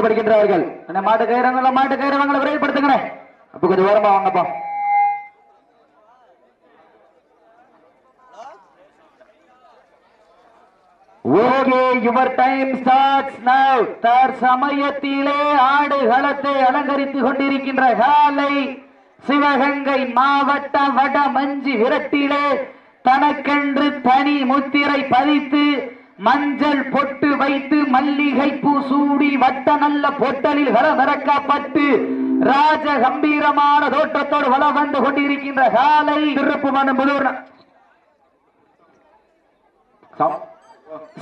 படுகின்றார்கள் என்ன மாட்டு கயிறங்கள மாட்டு கயிறவங்களை விரைவுபடுத்துங்க அப்ப கொஞ்சம் ஓரமா வாங்கப்பா. Okay your time starts now தர் சமயத்திலே ஆடுகளத்தை அலங்கரித்துக் கொண்டிருக்கின்ற காலை சிவகங்கை மாவட்ட வட மஞ்சி விரட்டிலே தனக்கென்று தனி முத்திரை பதித்து மஞ்சள் பொட்டு வைத்து மல்லிகை பூ சூடி வட்ட நல்ல பொட்டலில் களமிறக்கப்பட்டு ராஜ கம்பீரமான தோற்றத்தோடு வளம் வந்து கொண்டிருக்கின்ற காலை திருப்பு மனம்புதூர்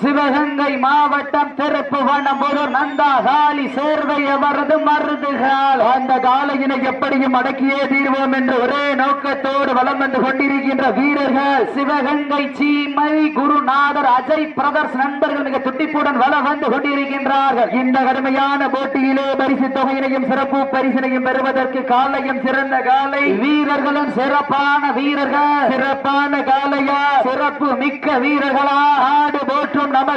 சிவகங்கை மாவட்டம் திருப்பு வனம்புதூர் நந்தா காலி சேர்வை அவரது மருதுகால் அந்த காலையினை எப்படியும் அடக்கியே தீர்வோம் என்று ஒரே நோக்கத்தோடு வளம் வந்து கொண்டிருக்கின்ற வீரர்கள் சிவகங்கை சீமை குருநாதர் அஜய் பிரதர்ஸ் நண்பர்கள் மிக துட்டிப்புடன் வளம் வந்து கொண்டிருக்கின்றார்கள். இந்த கடுமையான போட்டியிலே பரிசு தொகையினையும் சிறப்பு பரிசினையும் பெறுவதற்கு காலையும் சிறந்த காலை வீரர்களும் சிறப்பான வீரர்கள். சிறப்பான காலையா சிறப்பு மிக்க வீரர்களா? ஆடு போற்றும் நம்ம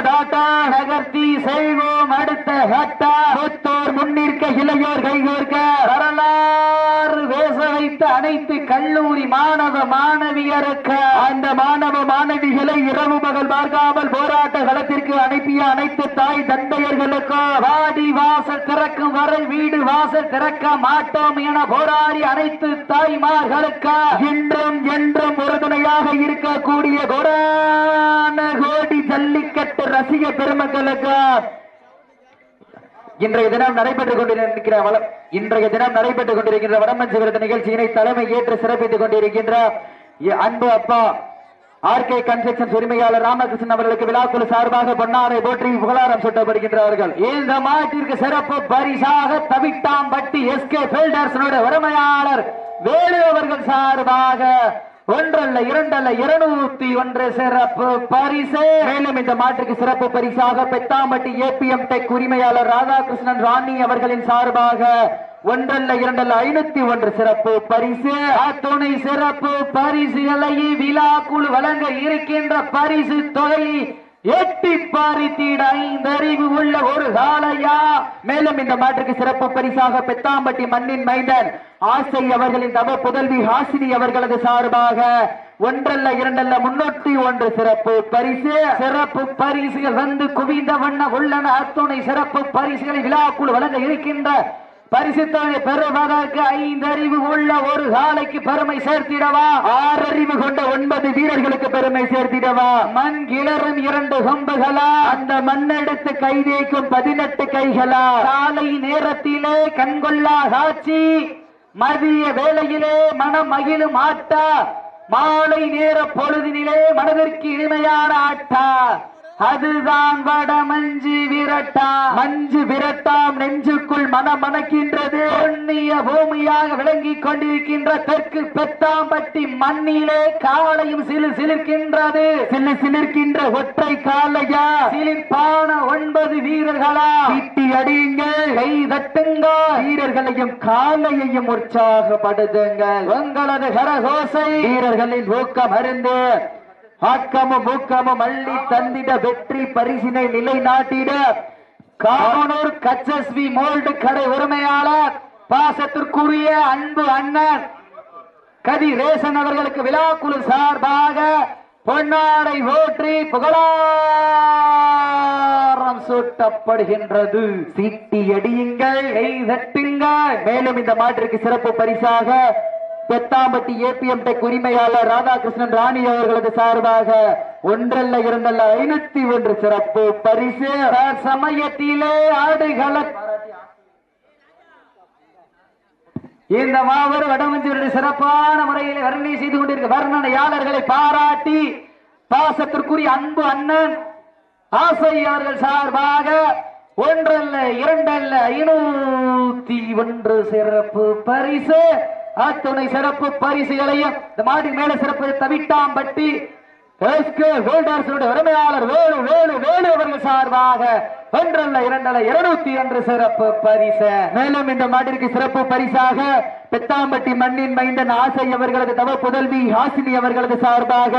நகர்த்தி செய்வோம் அடுத்த ஹட்டா. மூத்தோர் முன்னிற்க இளையோர் கைகோர்க்க வரலாறு வேச வைத்த அனைத்து கல்லூரி மாணவ மாணவியருக்கு. அந்த மாணவ மாணவிகளை இரவு மகள் பார்க்காமல் போராட்ட களத்திற்கு அனுப்பிய அனைத்து தாய் தந்தையர்களுக்கு வாடி வாசல் திறக்கும் வரை வீடு வாசல் திறக்க மாட்டோம் என போராடி அனைத்து தாய்மார்களுக்கு. இன்றும் என்றும் உறுதுணையாக இருக்கக்கூடிய கொடான கோடி ஜல்லிக்கட்டு ரசிக பெருமக்களுக்கு இன்றைய தினம் நடைபெற்றுக் கொண்டிருக்கிற வளம் இன்றைய தினம் நடைபெற்றுக் கொண்டிருக்கின்ற வடமன் சிவரத்த நிகழ்ச்சியினை தலைமை ஏற்று சிறப்பித்துக் கொண்டிருக்கின்ற அன்பு அப்பா ஆர் கே கன்ஸ்ட்ரக்ஷன் உரிமையாளர் ராமகிருஷ்ணன் அவர்களுக்கு விழாக்குழு சார்பாக பொன்னாரை போற்றி புகழாரம் சுட்டப்படுகின்றார்கள் இந்த மாட்டிற்கு சிறப்பு பரிசாக தவிட்டாம்பட்டி எஸ் கே வறுமையாளர் வேலு அவர்கள் சார்பாக ஒன்றல்ல இரண்டல்ல இருநூத்தி ஒன்று சிறப்பு பரிசு. மேலும் இந்த மாற்றுக்கு சிறப்பு பரிசாக பெத்தாம்பட்டி ஏபிஎம் டெக் உரிமையாளர் ராதாகிருஷ்ணன் ராணி அவர்களின் சார்பாக ஒன்றல்ல இரண்டல்ல ஐநூத்தி ஒன்று சிறப்பு பரிசு. அத்துணை சிறப்பு பரிசுகளை விழா குழு வழங்க இருக்கின்ற பரிசு தொகை எட்டி பாரித்தீட ஐந்தறிவு உள்ள ஒரு காலையா மேலும் இந்த மாற்றுக்கு சிறப்பு பரிசாக பெத்தாம்பட்டி மண்ணின் மைந்தன் ஆசை அவர்களின் தவ புதல்வி ஹாசினி அவர்களது சார்பாக ஒன்றல்ல இரண்டல்ல முன்னூத்தி ஒன்று சிறப்பு பரிசு. சிறப்பு பரிசுகள் வந்து குவிந்த வண்ண உள்ளன அத்துணை சிறப்பு பரிசுகளை விழாக்குழு வழங்க இருக்கின்ற பரிசுத்தனை பெறுவதற்கு ஐந்தறிவு உள்ள ஒரு காலைக்கு பெருமை சேர்த்திடவா? ஆறறிவு கொண்ட ஒன்பது வீரர்களுக்கு பெருமை சேர்த்திடவா? மண் கிளறும் இரண்டு கொம்புகளா? அந்த மண்ணெடுத்து கை தேய்க்கும் பதினெட்டு கைகளா? காலை நேரத்திலே கண்கொள்ளா காட்சி மதிய வேளையிலே மனம் மகிழும் ஆட்டா மாலை நேர பொழுதினிலே மனதிற்கு இனிமையான ஆட்டா. அதுதான் வட மஞ்சு விரட்டா. மஞ்சு விரட்டாம் நெஞ்சுக்குள் மனம் மணக்கின்றது பொன்னிய பூமியாக விளங்கிக் கொண்டிருக்கின்ற தெற்கு பெத்தாம்பட்டி மண்ணிலே காலையும் சிலு சிலிர்க்கின்றது. சிலு சிலிர்க்கின்ற ஒற்றை காலையா? சிலிர்ப்பான ஒன்பது வீரர்களா? இட்டி அடியுங்கள். கை தட்டுங்க வீரர்களையும் காலையையும் உற்சாகப்படுத்துங்கள். உங்களது கரகோசை. வீரர்களின் ஊக்கம் அருந்து ஆக்கமும் ஊக்கமும் அள்ளி தந்திட வெற்றி பரிசினை நிலைநாட்டிட காவனூர் கச்சஸ்வி மோல்டு கடை உரிமையாளர் பாசத்திற்குரிய அன்பு அண்ணன் கதி ரேசன் அவர்களுக்கு விழாக்குழு சார்பாக பொன்னாடை ஓற்றி புகழாரம் சூட்டப்படுகின்றது. சீட்டி அடியுங்கள் தட்டுங்கள். மேலும் இந்த மாட்டிற்கு சிறப்பு பரிசாக பெத்தாம்பட்டி ஏபிஎம் டெக் உரிமையாளர் ராதாகிருஷ்ணன் ராணி அவர்களது சார்பாக ஒன்றல்ல இரண்டல்ல ஐநூத்தி ஒன்று சிறப்பு பரிசு. சமயத்திலே ஆடுகள இந்த மாபெரும் வடமஞ்சூருடைய சிறப்பான முறையில் வர்ணனை செய்து கொண்டிருக்க வர்ணனையாளர்களை பாராட்டி பாசத்திற்குரிய அன்பு அண்ணன் ஆசை அவர்கள் சார்பாக ஒன்றல்ல இரண்டல்ல ஐநூத்தி ஒன்று சிறப்பு பரிசு. அத்துணை சிறப்பு பரிசுகளையும் இந்த மாதிரி மேல சிறப்பு தவிட்டாம்பட்டி எஸ்கே உரிமையாளர் வேலு வேலு வேலு அவர்கள் சார்பாக ஒன்றல்ல இரண்டல்ல இருநூத்தி ஒன்று சிறப்பு பரிசு. மேலும் இந்த மாட்டிற்கு சிறப்பு பரிசாக பெத்தாம்பட்டி மண்ணின் மைந்தன் ஆசை அவர்களது தவ புதல்வி ஹாசினி அவர்களது சார்பாக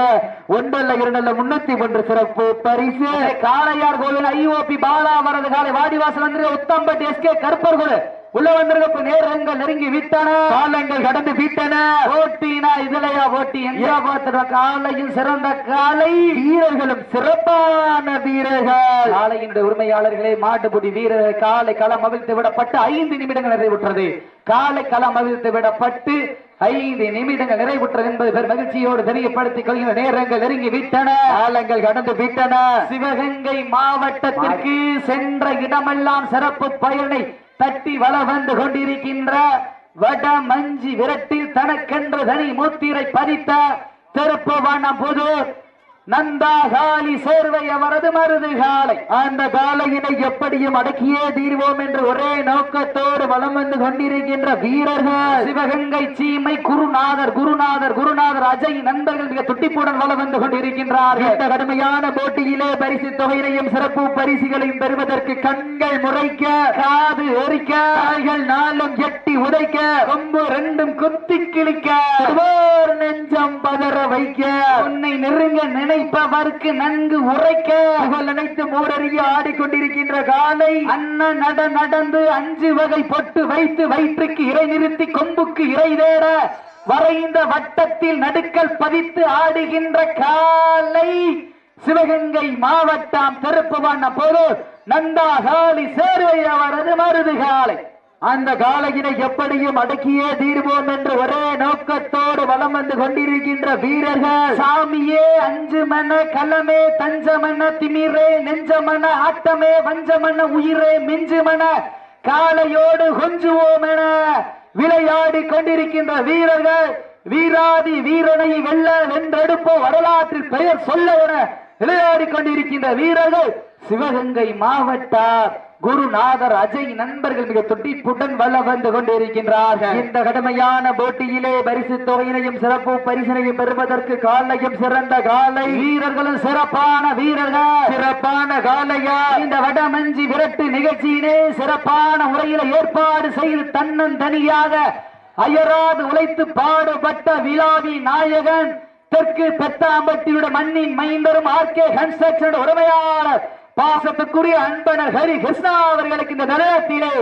ஒன்றல்ல இரண்டல்ல முன்னூத்தி ஒன்று சிறப்பு பரிசு. காளையார் கோவில் ஐஓபி பாலா வரது காலை வாடிவாசல் வந்து உத்தம்பட்டி எஸ்கே கருப்பர் உள்ள வந்திருக்க நேரங்கள் நெருங்கி விட்டன. காலங்கள் கடந்து விட்டன. ஓட்டினா இதுலயா ஓட்டி எங்க பார்த்துட காலையும் சிறந்த காலை? வீரர்களும் சிறப்பான வீரர்கள். காலையினுடைய உரிமையாளர்களே மாட்டுப்புடி வீரர்கள் காலை களம் அவிழ்த்து விடப்பட்டு ஐந்து நிமிடங்கள் நிறைவுற்றது. காலை களம் அவிழ்த்து விடப்பட்டு ஐந்து நிமிடங்கள் நிறைவுற்றது என்பது பெரும் மகிழ்ச்சியோடு தெரியப்படுத்திக் கொள்கிற நேரங்கள் நெருங்கி விட்டன. காலங்கள் கடந்து விட்டன. சிவகங்கை மாவட்டத்திற்கு சென்ற இடமெல்லாம் சிறப்பு பயனை தட்டி வள வந்து கொண்டிருக்கின்ற வட மஞ்சி விரட்டில் தனக்கென்று தனி மூத்திரை பதித்த திருப்புவனம் புதூர் நந்தா காலி சேர்வை அவரது மருது காலை. அந்த காலையினை எப்படியும் அடக்கியே தீர்வோம் என்று ஒரே நோக்கத்தோடு வலம் வந்து கொண்டிருக்கின்ற வீரர்கள். சிவகங்கை சீமை குருநாதர் குருநாதர் குருநாதர் அஜய் நண்பர்கள் மிக துட்டிப்புடன் வலம் வந்து கொண்டிருக்கின்றார் இந்த கடுமையான போட்டியிலே பரிசு தொகையினையும் சிறப்பு பரிசுகளையும் பெறுவதற்கு கண்கள் முறைக்க காது எரிக்க கால்கள் நாளும் எட்டி உதைக்க ரொம்ப ரெண்டும் குத்தி கிழிக்க நெஞ்சம் பதற வைக்க உன்னை நெருங்க நினைப்பவர்க்கு நன்கு உரைக்க புகழ் நினைத்து மூடறிய ஆடிக்கொண்டிருக்கின்ற காலை அண்ணன் நட நடந்து அஞ்சு வகை பொட்டு வைத்து வயிற்றுக்கு இறை நிறுத்தி கொம்புக்கு இறை தேட வரைந்த வட்டத்தில் நடுக்கல் பதித்து ஆடுகின்ற காலை சிவகங்கை மாவட்டம் திருப்புவண்ண போது நந்தா காளி சேர்வை அவரது மருது காலை அந்த காலையினை எப்படியும் அடக்கியே தீர்வோம் என்று ஒரே நோக்கத்தோடு வலம் வந்து கொண்டிருக்கின்ற வீரர்கள். சாமியே அஞ்சு மன கலமே தஞ்சமன திமிரே நெஞ்சமன ஆட்டமே வஞ்சமன உயிரே மிஞ்சுமன காலையோடு கொஞ்சுவோம் என விளையாடி கொண்டிருக்கின்ற வீரர்கள் வீராதி வீரனை வெல்ல வென்றெடுப்போ வரலாற்றில் பெயர் சொல்ல என விளையாடி கொண்டிருக்கின்ற வீரர்கள் சிவகங்கை மாவட்டார் குருநாதர் அஜய் நண்பர்கள் மிக துட்டிப்புடன் வல்ல வந்து கொண்டிருக்கின்றார்கள். இந்த கடுமையான போட்டியிலே பரிசு தொகையினையும் சிறப்பு பரிசினையும் பெறுவதற்கு காலையும் சிறந்த காலை. வீரர்களும் சிறப்பான வீரர்கள். சிறப்பான காலையா? இந்த வடமஞ்சி விரட்டு நிகழ்ச்சியிலே சிறப்பான முறையில் ஏற்பாடு செய்து தன்னன் தனியாக அயராது உழைத்து பாடுபட்ட விழாவி நாயகன் தெற்கு பெத்தாம்பட்டியுடைய மண்ணின் மைந்தரும் ஆர்கே கன்ஸ்ட்ரக்ஷன் உரிமையாளர் பாசத்துக்குரிய அன்பனர் ஹரி கிருஷ்ணா அவர்களுக்கு இந்த நிலையத்திலே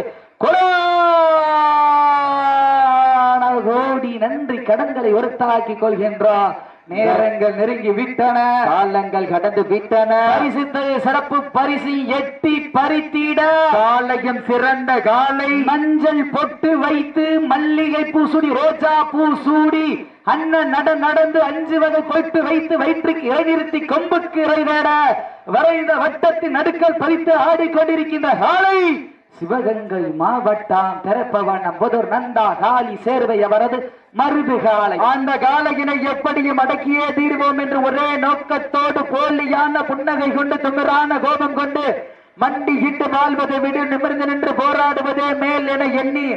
கொடான கோடி நன்றி கடன்களை ஒருத்தாக்கி கொள்கின்றோம் நேரங்கள் நெருங்கி விட்டன. காலங்கள் கடந்து விட்டன. பரிசு சிறப்பு பரிசு எட்டி பறித்திட. காலையும் சிறந்த காலை மஞ்சள் பொட்டு வைத்து மல்லிகை பூசூடி ரோஜா பூ சூடி அண்ணன் நட நடந்து அஞ்சு வகை பொட்டு வைத்து வயிற்றுக்கு இறைநிறுத்தி கொம்புக்கு இறைவேட வரைந்த வட்டத்தின் நடுக்கல் பதித்து ஆடிக்கொண்டிருக்கின்ற காலை சிவகங்கை மாவட்டம் திறப்பவண்ணம் புதூர் நந்தா காலி சேர்வை அவரது மருது காலை அந்த காலையினை எப்படியும் அடக்கியே தீர்வோம் என்று ஒரே நோக்கத்தோடு போலியான புன்னகை கொண்டு துமிரான கோபம் கொண்டு மண்டியிட்டு வாழ்வதை விட நிமிர்ந்து நின்று போராடுவதே மேல் என எண்ணி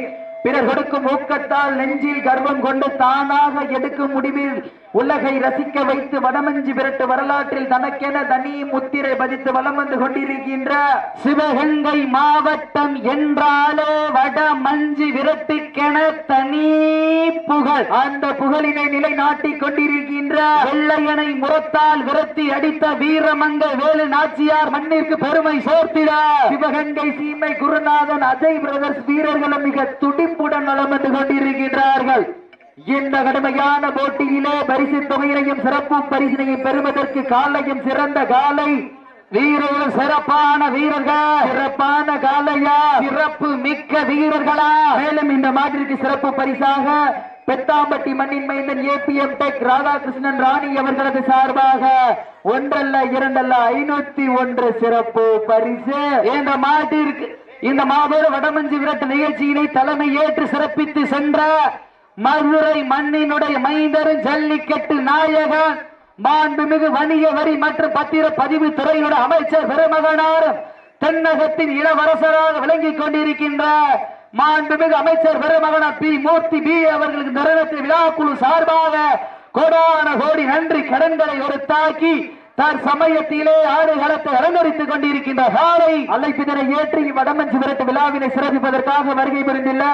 பிறர் கொடுக்கும் ஊக்கத்தால் நெஞ்சில் கர்வம் கொண்டு தானாக எடுக்கும் முடிவில் உலகை ரசிக்க வைத்து வடமஞ்சி விரட்டு வரலாற்றில் தனக்கென தனி முத்திரை பதித்து வலம் வந்து கொண்டிருக்கின்ற சிவகங்கை மாவட்டம் என்றாலே வடமஞ்சி விரட்டுக்கென தனி புகழ். அந்த புகழினை நிலைநாட்டிக் கொண்டிருக்கின்ற வெள்ளையனை முரத்தால் விரட்டி அடித்த வீரமங்க வேலு நாச்சியார் மண்ணிற்கு பெருமை சேர்த்திட. சிவகங்கை சீமை குருநாதன் அஜய் பிரதர்ஸ் வீரர்களும் மிக துடிப்புடன் நலம் வந்து கொண்டிருக்கின்றார்கள். இந்த கடுமையான போட்டியிலே பரிசு தொகையினையும் சிறப்பு பரிசினையும் பெறுவதற்கு காலையும் சிறந்த காலை. வீரர்கள் சிறப்பான வீரர்கள். சிறப்பான காலையா. சிறப்பு மிக்க வீரர்களா. மேலும் இந்த மாதிரிக்கு சிறப்பு பரிசாக பெத்தாம்பட்டி மண்ணின் மைந்தன் ஏபிஎம் டெக் ராதாகிருஷ்ணன் ராணி அவர்களது சார்பாக ஒன்றல்ல இரண்டல்ல ஐநூத்தி ஒன்று சிறப்பு பரிசு. இந்த மாட்டிற்கு இந்த மாபெரும் வடமஞ்சி விரட்டு நிகழ்ச்சியினை தலைமை ஏற்று சிறப்பித்து சென்ற மதுரை மண்ணினுடைய மைந்தரும் ஜல்லிக்கட்டு நாயகன் மாண்புமிகு வணிக வரி மற்றும் பத்திர பதிவு துறையுடைய அமைச்சர் பெருமகனாரும் தென்னகத்தின் இளவரசராக விளங்கிக் கொண்டிருக்கின்ற மாண்புமிகு அமைச்சர் பெருமகனார் பி. மூர்த்தி பி. அவர்களுக்கு நிறுவனத்தின் விழாக்குழு சார்பாக கோடான கோடி நன்றி கடன்களை ஒரு தாக்கி தன் சமயத்திலே ஆடுகளத்தை அலங்கரித்துக் கொண்டிருக்கின்ற காலை அழைப்பிதனை ஏற்றி வடமஞ்சி விரட்டு விழாவினை சிறப்பிப்பதற்காக வருகை புரிந்துள்ள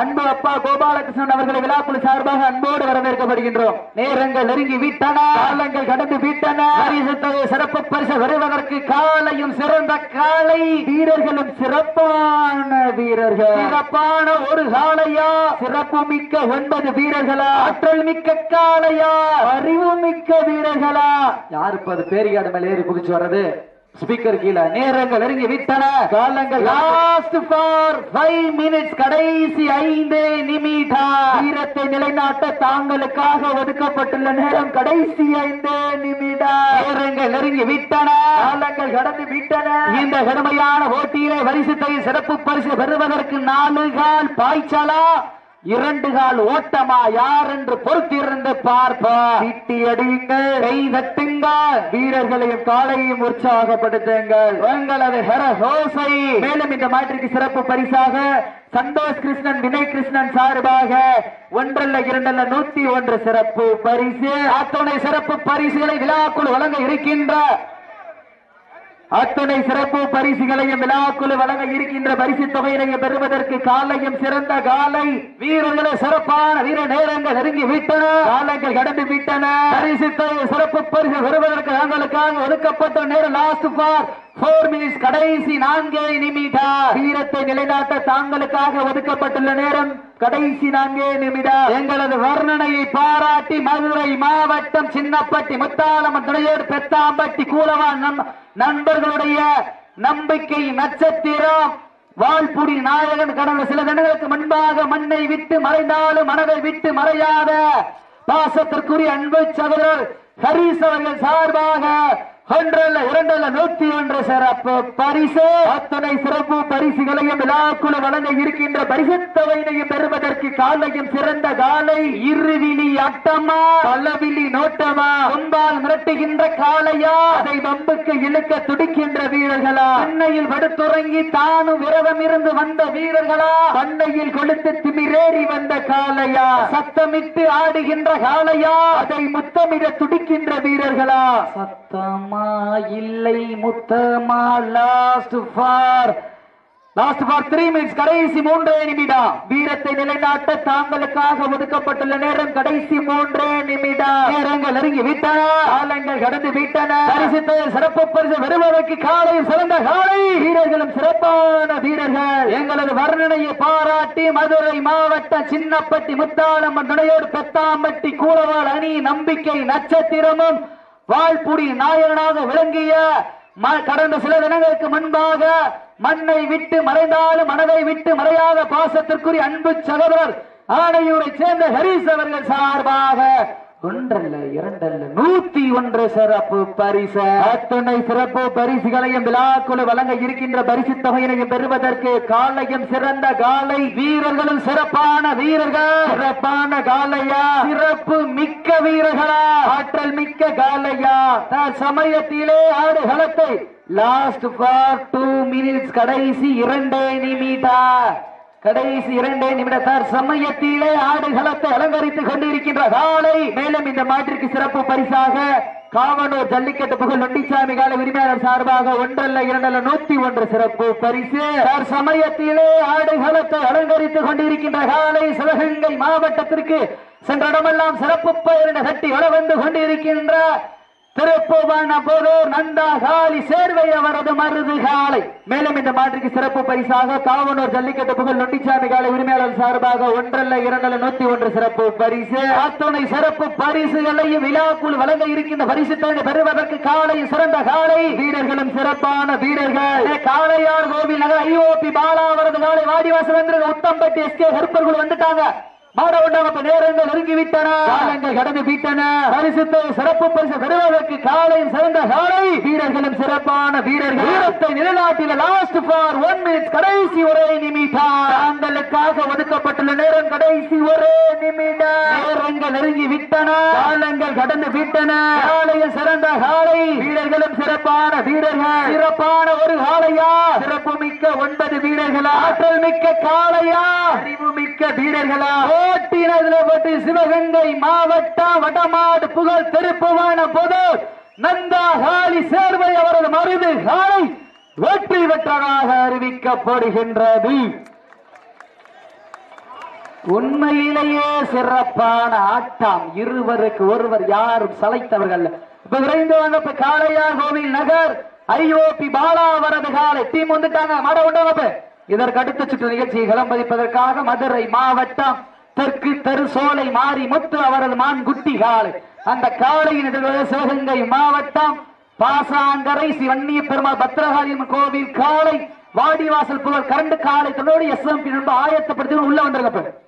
அன்பு அப்பா கோபாலகிருஷ்ணன் அவர்களை விழாக்குழு சார்பாக அன்போடு வரவேற்கப்படுகின்றோம். நேரங்கள் நெருங்கி விட்டன. காலங்கள் கடந்து விட்டன. சிறப்பு பரிசு வருவதற்கு காலையும் சிறந்த காலை. வீரர்களும் சிறப்பான வீரர்கள். சிறப்பான ஒரு காலையா? சிறப்பு மிக்க ஒன்பது வீரர்களா? ஆற்றல் மிக்க காலையா? அறிவு மிக்க வீரர்களா? யாருப்பது பேரிகாடு மேல ஏறி குதிச்சு வர்றது. ஸ்பீக்கர் கீழே நேரங்கள் நெருங்கி விட்டன. காலங்கள் லாஸ்ட் ஃபார் ஃபைவ் மினிட்ஸ் கடைசி ஐந்து நிமிடம். வீரத்தை நிலைநாட்ட தாங்களுக்காக ஒதுக்கப்பட்டுள்ள நேரம் கடைசி ஐந்து நிமிடம். நேரங்கள் நெருங்கி விட்டன. காலங்கள் கடந்து விட்டன. இந்த கடுமையான போட்டியிலே வரிசத்தை சிறப்பு பரிசு பெறுவதற்கு நாலு கால் பாய்ச்சலா? இரண்டு கால் ஓட்டமா? யார் என்று பொறுத்திருந்து பார்ப்போம் சிட்டி அடியுங்கள். கை தட்டுங்கள். வீரர்களையும் காலையும் உற்சாகப்படுத்துங்கள். உங்களது ஹெரஹோசை மேலும் இந்த மாற்றிற்கு சிறப்பு பரிசாக சந்தோஷ் கிருஷ்ணன் வினய் கிருஷ்ணன் சார்பாக ஒன்றல்ல இரண்டல்ல நூத்தி ஒன்று சிறப்பு பரிசு. அத்துணை சிறப்பு பரிசுகளை விழாக்குள் வழங்க இருக்கின்ற அத்துணை சிறப்பு பரிசுகளையும் விழாக்குழு வழங்க இருக்கின்ற பரிசு தொகையினையும் பெறுவதற்கு காலையும் சிறந்த காலை. வீரர்களை சிறப்பான வீர நேரங்கள் நெருங்கி விட்டன. காலங்கள் கடந்து விட்டன. பரிசு தொகை சிறப்பு பரிசு பெறுவதற்கு நாங்களுக்காக ஒதுக்கப்பட்ட நேரம் லாஸ்ட் பார். போர் மினிட்ஸ் கடைசி நான்கே நிமிடம் வீரத்தை நிலைநாட்ட தாங்களுக்காக ஒதுக்கப்பட்டுள்ள நேரம் கடைசி நான்கே நிமிடம் எங்களது வர்ணனையை பாராட்டி மதுரை மாவட்டம் சின்னப்பட்டி முத்தாளம்மன் துணையோர் பெத்தாம்பட்டி கூலவான் நம் நண்பர்களுடைய நம்பிக்கை நட்சத்திரம். வாழ்புடி நாயகன் கடந்த சில தினங்களுக்கு முன்பாக மண்ணை விட்டு மறைந்தாலும் மனதை விட்டு மறையாத பாசத்திற்குரிய அன்பு சகோதரர் ஹரீஸ் அவர்கள் சார்பாக ஒன்றல்ல இரண்டல்ல நூத்தி ஒன்று சிறப்பு பரிசு. அத்தனை சிறப்பு பரிசுகளையும் விழாக்குழு வழங்க இருக்கின்ற பரிசுத்தவையினையும் பெறுவதற்கு காலையும் சிறந்த காலை. இருவிழி அட்டமா பல்லவிழி நோட்டமா கொம்பால் மிரட்டுகின்ற காளையா அதை வம்புக்கு இழுக்க துடிக்கின்ற வீரர்களா பண்ணையில் படுத்துறங்கி தானும் விரதம் இருந்து வந்த வீரர்களா பண்ணையில் கொளுத்து திமிரேறி வந்த காலையா சத்தமிட்டு ஆடுகின்ற காலையா அதை முத்தமிட துடிக்கின்ற வீரர்களா. சத்தமா இல்லை முத்தமா last for last for three minutes கடைசி மூன்றே நிமிடம். வீரத்தை நிலைநாட்ட தாங்களுக்காக ஒதுக்கப்பட்டுள்ள நேரம் கடைசி மூன்றே நிமிடம். நேரங்கள் நெருங்கி விட்டன காலங்கள் கடந்து விட்டன. பரிசுத்த சிறப்பு பரிசு வருவதற்கு காலை சிறந்த காலை. வீரர்களும் சிறப்பான வீரர்கள். எங்களது வர்ணனையை பாராட்டி மதுரை மாவட்டம் சின்னப்பட்டி முத்தாளம்மன் துணையோடு பெத்தாம்பட்டி கூலவாள் அணி நம்பிக்கை நட்சத்திரமும் வாழ்புடி நாயகனாக விளங்கிய ம- கடந்த சில தினங்களுக்கு முன்பாக மண்ணை விட்டு மறைந்தாலும் மனதை விட்டு மறையாத பாசத்திற்குரிய அன்பு சகோதரர் ஆணையூரை சேர்ந்த ஹரீஸ் அவர்கள் சார்பாக ஒன்றல்ல இரண்டல்ல நூத்தி ஒன்று சிறப்பு பரிசு. அத்தனை சிறப்பு பரிசுகளையும் விழாக்குழு வழங்க இருக்கின்ற பரிசு தொகையினையும் பெறுவதற்கு காலையும் சிறந்த காலை. வீரர்களும் சிறப்பான வீரர்கள். சிறப்பான காலையா? சிறப்பு மிக்க வீரர்களா? ஆற்றல் மிக்க காலையா? சமயத்திலே ஆடுகளத்தை லாஸ்ட் ஃபார் டூ மினிட்ஸ் கடைசி இரண்டே நிமிடம். கடைசி இரண்டே நிமிடத்தார் சமயத்திலே ஆடுகளத்தை அலங்கரித்துக் கொண்டிருக்கின்ற காலை. மேலும் இந்த மாட்டிற்கு சிறப்பு பரிசாக காவனூர் ஜல்லிக்கட்டு புகழ் நொண்டிச்சாமி கால உரிமையாளர் சார்பாக ஒன்றல்ல இரண்டல்ல நூத்தி ஒன்று சிறப்பு பரிசு. தார் சமயத்திலே ஆடுகளத்தை அலங்கரித்துக் கொண்டிருக்கின்ற காலை சிவகங்கை மாவட்டத்திற்கு சென்ற இடமெல்லாம் சிறப்பு பயிரிட கட்டி வள வந்து கொண்டிருக்கின்ற திருப்புவன போதோர் நந்தா காலி சேர்வை அவரது மருது காலை. மேலும் இந்த மாற்றுக்கு சிறப்பு பரிசாக காவனூர் ஜல்லிக்கட்டு புகழ் நொண்டிச்சாமி காலை உரிமையாளர் சார்பாக ஒன்றல்ல இரண்டல்ல நூத்தி ஒன்று சிறப்பு பரிசு. அத்துணை சிறப்பு பரிசுகளையும் விழாக்குள் வழங்க இருக்கின்ற பரிசு தொகை பெறுவதற்கு காலை சிறந்த காலை. வீரர்களும் சிறப்பான வீரர்கள். காளையார் கோவில் நகர் ஐஓபி பாலா அவரது காலை வாடிவாசல் வந்து உத்தம்பட்டி எஸ்கே கருப்பர்கள் வந்துட்டாங்க. மாட உண்டாம நேரங்கள் நெருங்கி விட்டன காலங்கள் கடந்து விட்டன. பரிசுத்தை சிறப்பு பரிசு பெறுவதற்கு காலையும் சிறந்த காலை. வீரர்களும் சிறப்பான வீரர்கள். வீரத்தை நிலைநாட்டில லாஸ்ட் ஃபார் ஒன் மினிட் கடைசி ஒரே நிமிடம். தாங்களுக்காக ஒதுக்கப்பட்டுள்ள நேரம் கடைசி ஒரே நிமிடம். நேரங்கள் நெருங்கி விட்டன காலங்கள் கடந்து விட்டன. காலையில் சிறந்த காலை. வீரர்களும் சிறப்பான வீரர்கள். சிறப்பான ஒரு காளையா சிறப்பு மிக்க ஒன்பது வீரர்களா. ஆற்றல் மிக்க அறிவு மிக்க வீரர்களா. ஓட்டினதுல சிவகங்கை மாவட்டம் வடமாடு புகழ் திருப்புவான பொது நந்தா காளி சேர்வை அவரது மருது காலை வெற்றி பெற்றதாக அறிவிக்கப்படுகின்றது. உண்மையிலேயே சிறப்பான ஆட்டம். இருவருக்கு ஒருவர் யாரும் சளைத்தவர்கள். இப்ப விரைந்து வாங்க காளையார் கோவில் நகர் ஐஓபி பாலா அவரது காலை டீம் வந்துட்டாங்க. மட உண்டவப்பு இதற்கு அடுத்த சுற்று நிகழ்ச்சியை கிளம்பதிப்பதற்காக மதுரை மாவட்டம் தெற்கு தருசோலை மாறி முத்து அவரது மான் குட்டி காலை அந்த காலையின் எதிர்வர சிவகங்கை மாவட்டம் பாசாங்கரை சிவன்னிய பெருமாள் பத்ரகாளி கோவில் காலை வாடிவாசல் புகழ் கரண்டு காலை தொடர்ந்து எஸ் எம் பி ஆயத்தப்படுத்தி உள்ள வந்திருக்கப்ப